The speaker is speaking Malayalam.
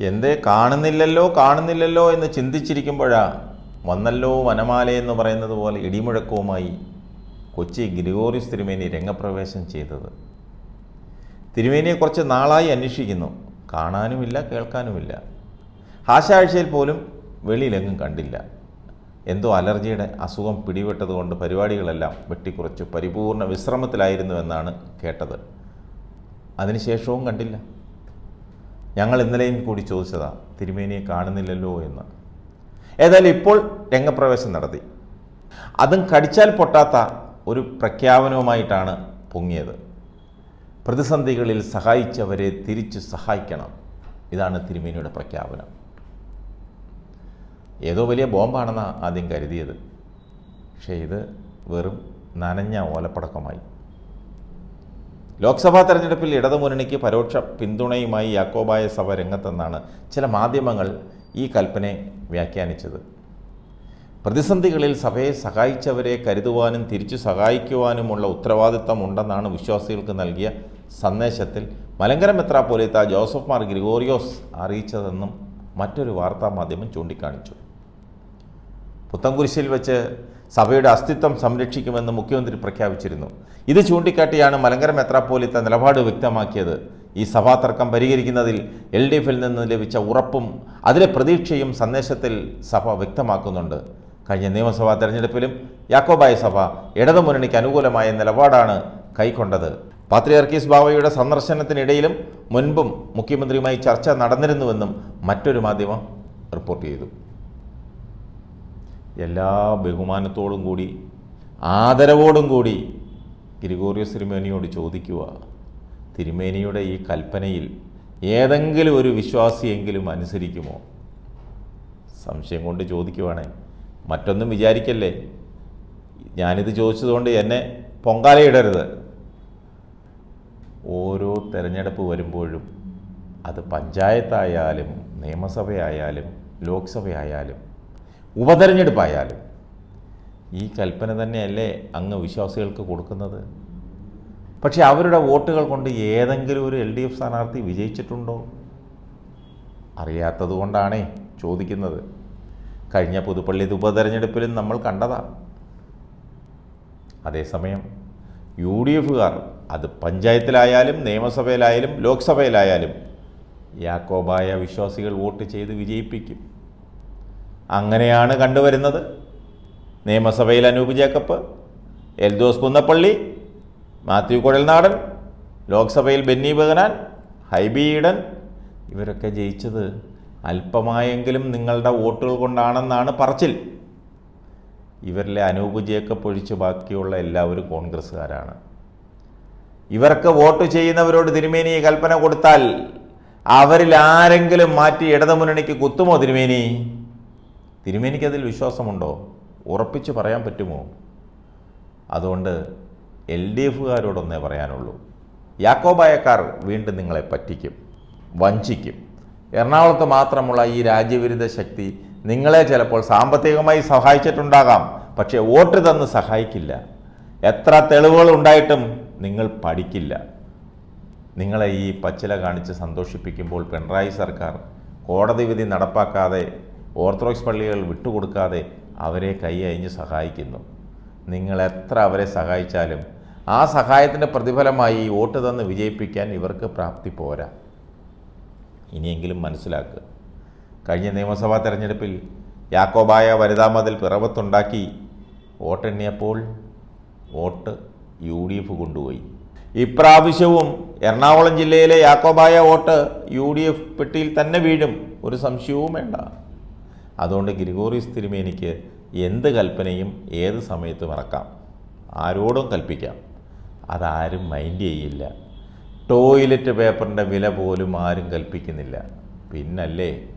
എന്തേ കാണുന്നില്ലല്ലോ കാണുന്നില്ലല്ലോ എന്ന് ചിന്തിച്ചിരിക്കുമ്പോഴാ വന്നല്ലോ വനമാല എന്ന് പറയുന്നത് പോലെ ഇടിമുഴക്കവുമായി കൊച്ചി ഗ്രിഗോറിയസ് തിരുമേനി രംഗപ്രവേശം ചെയ്തത്. തിരുമേനിയെ കുറച്ച് നാളായി അന്വേഷിക്കുന്നു. കാണാനുമില്ല കേൾക്കാനുമില്ല. ആശാഴ്ചയിൽ പോലും വെളിയിലെങ്ങും കണ്ടില്ല. എന്തോ അലർജിയുടെ അസുഖം പിടിപെട്ടതുകൊണ്ട് പരിപാടികളെല്ലാം വെട്ടിക്കുറച്ച്. പരിപൂർണ വിശ്രമത്തിലായിരുന്നുവെന്നാണ് കേട്ടത്. അതിനുശേഷവും കണ്ടില്ല. ഞങ്ങൾ ഇന്നലെയും കൂടി ചോദിച്ചതാ തിരുമേനിയെ കാണുന്നില്ലല്ലോ എന്ന്. ഏതായാലും ഇപ്പോൾ രംഗപ്രവേശം നടത്തി. അതും കടിച്ചാൽ പൊട്ടാത്ത ഒരു പ്രഖ്യാപനവുമായിട്ടാണ് പൊങ്ങിയത്. പ്രതിസന്ധികളിൽ സഹായിച്ചവരെ തിരിച്ചു സഹായിക്കണം. ഇതാണ് തിരുമേനിയുടെ പ്രഖ്യാപനം. ഏതോ വലിയ ബോംബാണെന്നാണ് ആദ്യം കരുതിയത്. പക്ഷേ ഇത് വെറും നനഞ്ഞ ഓലപ്പടക്കമായി. ലോക്സഭാ തെരഞ്ഞെടുപ്പിൽ ഇടതുമുന്നണിക്ക് പരോക്ഷ പിന്തുണയുമായി യാക്കോബായ സഭ രംഗത്തെന്നാണ് ചില മാധ്യമങ്ങൾ ഈ കൽപ്പനയെ വ്യാഖ്യാനിച്ചത്. പ്രതിസന്ധികളിൽ സഭയെ സഹായിച്ചവരെ കരുതുവാനും തിരിച്ചു സഹായിക്കുവാനുമുള്ള ഉത്തരവാദിത്തം ഉണ്ടെന്നാണ് വിശ്വാസികൾക്ക് നൽകിയ സന്ദേശത്തിൽ മലങ്കര മെത്രാപ്പോലിത്ത ജോസഫ് മാർ ഗ്രിഗോറിയോസ് അറിയിച്ചതെന്നും മറ്റൊരു വാർത്താമാധ്യമം ചൂണ്ടിക്കാണിച്ചു. പുത്തംകുരിശിൽ വെച്ച് സഭയുടെ അസ്തിത്വം സംരക്ഷിക്കുമെന്ന് മുഖ്യമന്ത്രി പ്രഖ്യാപിച്ചിരുന്നു. ഇത് ചൂണ്ടിക്കാട്ടിയാണ് മലങ്കര മെത്രാപ്പോലിത്ത നിലപാട് വ്യക്തമാക്കിയത്. ഈ സഭാതർക്കം പരിഹരിക്കുന്നതിൽ എൽ ഡി എഫിൽ നിന്ന് ലഭിച്ച ഉറപ്പും അതിലെ പ്രതീക്ഷയും സന്ദേശത്തിൽ സഭ വ്യക്തമാക്കുന്നുണ്ട്. കഴിഞ്ഞ നിയമസഭാ തെരഞ്ഞെടുപ്പിലും യാക്കോബായ സഭ ഇടതുമുന്നണിക്ക് അനുകൂലമായ നിലപാടാണ് കൈക്കൊണ്ടത്. പാത്രിയർക്കീസ് ബാവയുടെ സന്ദർശനത്തിനിടയിലും മുൻപും മുഖ്യമന്ത്രിയുമായി ചർച്ച നടന്നിരുന്നുവെന്നും മറ്റൊരു മാധ്യമം റിപ്പോർട്ട് ചെയ്തു. എല്ലാ ബഹുമാനത്തോടും കൂടി ആദരവോടും കൂടി ഗ്രിഗോറിയസ് തിരുമേനിയോട് ചോദിക്കുക തിരുമേനിയുടെ ഈ കൽപ്പനയിൽ ഏതെങ്കിലും ഒരു വിശ്വാസിയെങ്കിലും അനുസരിക്കുമോ? സംശയം കൊണ്ട് ചോദിക്കുവാണേ. മറ്റൊന്നും വിചാരിക്കല്ലേ? ഞാനിത് ചോദിച്ചതുകൊണ്ട് എന്നെ പൊങ്കാലയിടരുത് ഓരോ തെരഞ്ഞെടുപ്പ് വരുമ്പോഴും അത് പഞ്ചായത്തായാലും നിയമസഭയായാലും ലോക്സഭയായാലും ഉപതെരഞ്ഞെടുപ്പായാലും ഈ കൽപ്പന തന്നെയല്ലേ അങ്ങ് വിശ്വാസികൾക്ക് കൊടുക്കുന്നത്? പക്ഷേ അവരുടെ വോട്ടുകൾ കൊണ്ട് ഏതെങ്കിലും ഒരു എൽ ഡി എഫ് സ്ഥാനാർത്ഥി വിജയിച്ചിട്ടുണ്ടോ? അറിയാത്തത് കൊണ്ടാണേ ചോദിക്കുന്നത്. കഴിഞ്ഞ പുതുപ്പള്ളി ഉപതെരഞ്ഞെടുപ്പിലും നമ്മൾ കണ്ടതാ. അതേസമയം യു ഡി എഫുകാർ അത് പഞ്ചായത്തിലായാലും നിയമസഭയിലായാലും ലോക്സഭയിലായാലും യാക്കോബായ വിശ്വാസികൾ വോട്ട് ചെയ്ത് വിജയിപ്പിക്കും. അങ്ങനെയാണ് കണ്ടുവരുന്നത്. നിയമസഭയിൽ അനൂപ് ജേക്കപ്പ് എൽദോസ് കുന്നപ്പള്ളി മാത്യു കുഴൽനാടൻ ലോക്സഭയിൽ ബെന്നി ബഹനാൻ ഹൈബി ഈഡൻ ഇവരൊക്കെ ജയിച്ചത് അല്പമായെങ്കിലും നിങ്ങളുടെ വോട്ടുകൾ കൊണ്ടാണെന്നാണ് പറച്ചിൽ. ഇവരിലെ അനൂപ് ജേക്കബ് ഒഴിച്ച് ബാക്കിയുള്ള എല്ലാവരും കോൺഗ്രസ്സുകാരാണ്. ഇവർക്ക് വോട്ട് ചെയ്യുന്നവരോട് തിരുമേനി കൽപ്പന കൊടുത്താൽ അവരിൽ ആരെങ്കിലും മാറ്റി ഇടതുമുന്നണിക്ക് കുത്തുമോ തിരുമേനി? തിരുമേനിക്ക് അതിൽ വിശ്വാസമുണ്ടോ? ഉറപ്പിച്ച് പറയാൻ പറ്റുമോ? അതുകൊണ്ട് എൽ ഡി എഫുകാരോടൊന്നേ പറയാനുള്ളൂ. യാക്കോബായക്കാർ വീണ്ടും നിങ്ങളെ പറ്റിക്കും വഞ്ചിക്കും. എറണാകുളത്ത് മാത്രമുള്ള ഈ രാജ്യവിരുദ്ധ ശക്തി നിങ്ങളെ ചിലപ്പോൾ സാമ്പത്തികമായി സഹായിച്ചിട്ടുണ്ടാകാം പക്ഷേ വോട്ട് തന്ന് സഹായിക്കില്ല. എത്ര തെളിവുകൾ ഉണ്ടായിട്ടും നിങ്ങൾ പഠിക്കില്ല. നിങ്ങളെ ഈ പച്ചില കാണിച്ച് സന്തോഷിപ്പിക്കുമ്പോൾ പിണറായി സർക്കാർ കോടതി വിധി നടപ്പാക്കാതെ ഓർത്തഡോക്സ് പള്ളികൾ വിട്ടുകൊടുക്കാതെ അവരെ കൈ സഹായിക്കുന്നു. നിങ്ങൾ എത്ര അവരെ സഹായിച്ചാലും ആ സഹായത്തിന്റെ പ്രതിഫലമായി വോട്ട് തന്ന് വിജയിപ്പിക്കാൻ ഇവർക്ക് പ്രാപ്തി പോരാ. ഇനിയെങ്കിലും മനസ്സിലാക്കുക കഴിഞ്ഞ നിയമസഭാ തെരഞ്ഞെടുപ്പിൽ യാക്കോബായ വനിതാ മതിൽ പിറവത്തുണ്ടാക്കി വോട്ടെണ്ണിയപ്പോൾ വോട്ട് യു ഡി എഫ് കൊണ്ടുപോയി. ഇപ്രാവശ്യവും എറണാകുളം ജില്ലയിലെ Yakobaya vote U D F പെട്ടിയിൽ തന്നെ വീഴും. ഒരു സംശയവും വേണ്ട. അതുകൊണ്ട് ഗ്രിഗോറിയസ് തിരുമേനിക്ക് എന്ത് കൽപ്പനയും ഏത് സമയത്തും ഇറക്കാം ആരോടും കൽപ്പിക്കാം. അതാരും മൈൻഡ് ചെയ്യില്ല. ടോയ്ലറ്റ് പേപ്പറിന്റെ വില പോലും ആരും കൽപ്പിക്കുന്നില്ല. പിന്നല്ലേ?